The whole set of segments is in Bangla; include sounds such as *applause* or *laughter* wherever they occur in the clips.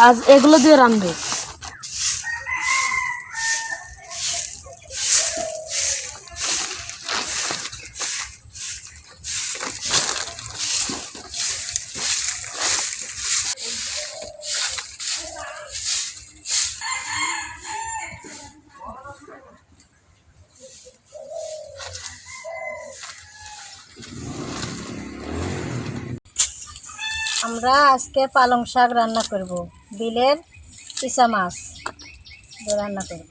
আজ এগুলো দিয়ে রান্ধবে আমরা আজকে পালং শাক রান্না করব। বিলের পিসা মাছ। রান্না করব।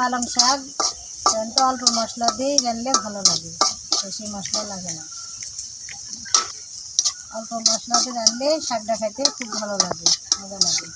পালং শাক তো অল্প মশলা দিয়ে জানলে ভালো লাগে, বেশি মশলা লাগে না। অল্প মশলা দিয়ে রানলে শাকটা খেতে খুব ভালো লাগে, মজা লাগে।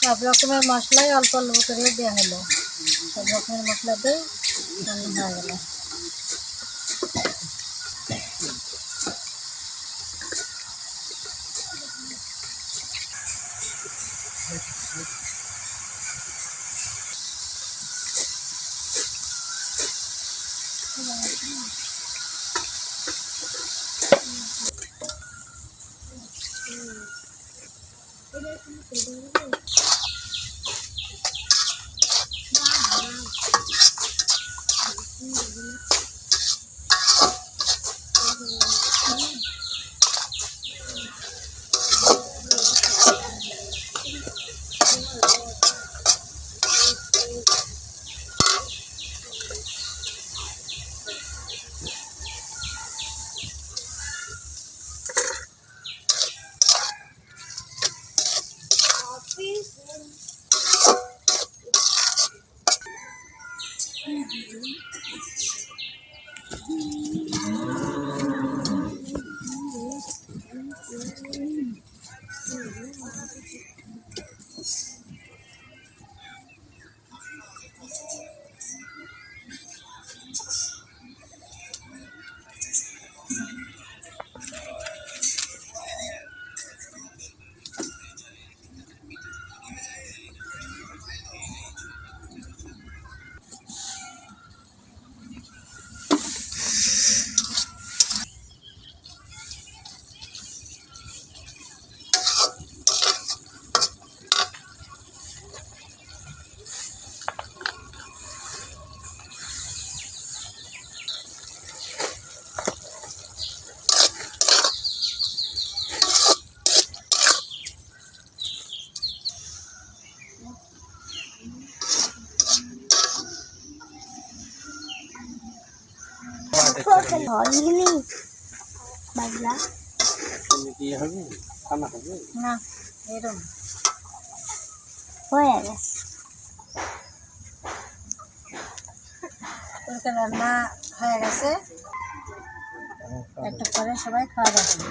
সব রকমের মশলাই অল্প অল্প করে দেওয়া হলো। সব রকমের মশলাতে রান্না হয়ে গেল। Thank you. না এরকম হয়ে গেছে। তরকারি রান্না হয়ে গেছে। একটা করে সবাই খাওয়া দাওয়া করবে।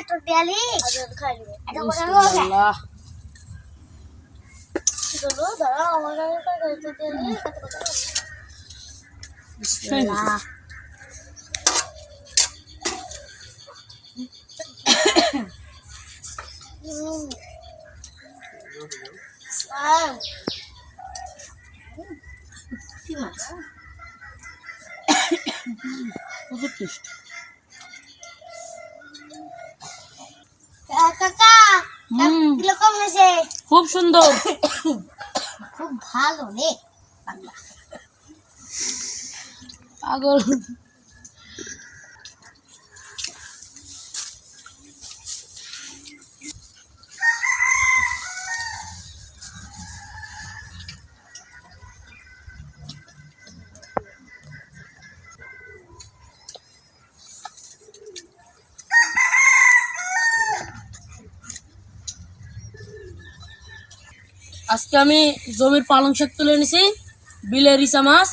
একটু দেয়ালি খাই নিবে এটা করে আল্লাহ কি করব দাঁড়া আমার প্রচুর টেস্ট খুব সুন্দর। *coughs* খুব ভালো রে পাগল। আজকে আমি জমির পালং শাক তুলে এনেছি বিলের ইসা মাছ।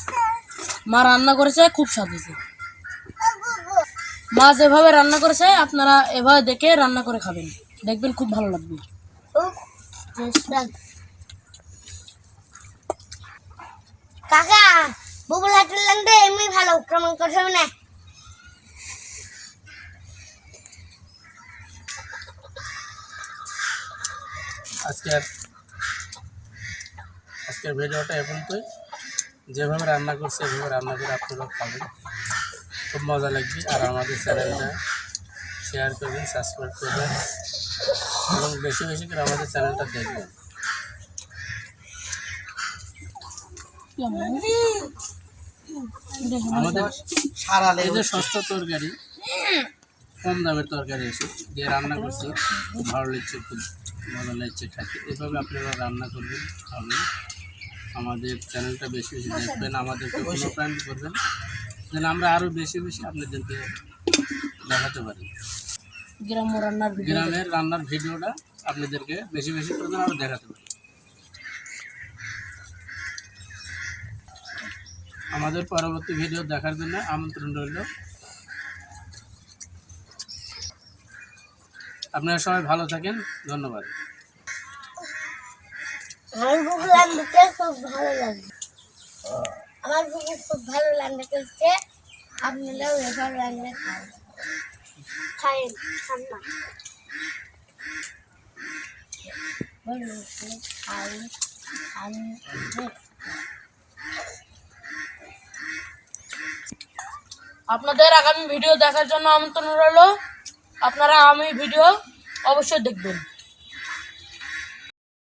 মা রান্না করেছে খুব স্বাদ হয়েছে। মা যেভাবে রান্না করেছে আপনারা এভাবে দেখে রান্না করে খাবেন। দেখবেন খুব ভালো লাগবে। কাকা বুবুল হাটের লাগবে এমনি ভালো কেমন করছে না? আজকের আজকের ভিডিওটা এ পর্যন্তই। যেভাবে রান্না করছে, এভাবে রান্না করে আপনারা খাবেন। খুব মজা লাগবে। আর আমাদের চ্যানেলটা শেয়ার করবেন সাবস্ক্রাইব করবেন এবং বেশি বেশি করে আমাদের চ্যানেলটা দেখবেন। আমাদের যে সস্তা তরকারি, কম দামের তরকারি এসে দিয়ে রান্না করছি। ভালো লাগছে, খুব মজা লাগছে খাইতে এভাবে আপনারা রান্না করবেন, খাবেন। আমাদের চ্যানেলটা বেশি বেশি দেখবেন আমাদেরকে অনুপ্রাণিত করবেন যেন আমরা আরও বেশি বেশি আপনাদেরকে দেখাতে পারি। গ্রাম্য রান্নার গ্রামের রান্নার ভিডিওটা আপনাদেরকে বেশি বেশি করে আমরা দেখাতে পারি। আমাদের পরবর্তী ভিডিও দেখার জন্য আমন্ত্রণ রইল। আপনারা সবাই ভালো থাকেন ধন্যবাদ। আমার বুবুল রান্নাতে খুব ভালো লাগে। আমার বুবুল খুব ভালো রান্না করছে আপনারাও এভাবে রান্না খান। খায়েন খান না। খাই আপনাদের আগামী ভিডিও দেখার জন্য আমন্ত্রণ রইল। আপনারা আগামী ভিডিও অবশ্যই দেখবেন।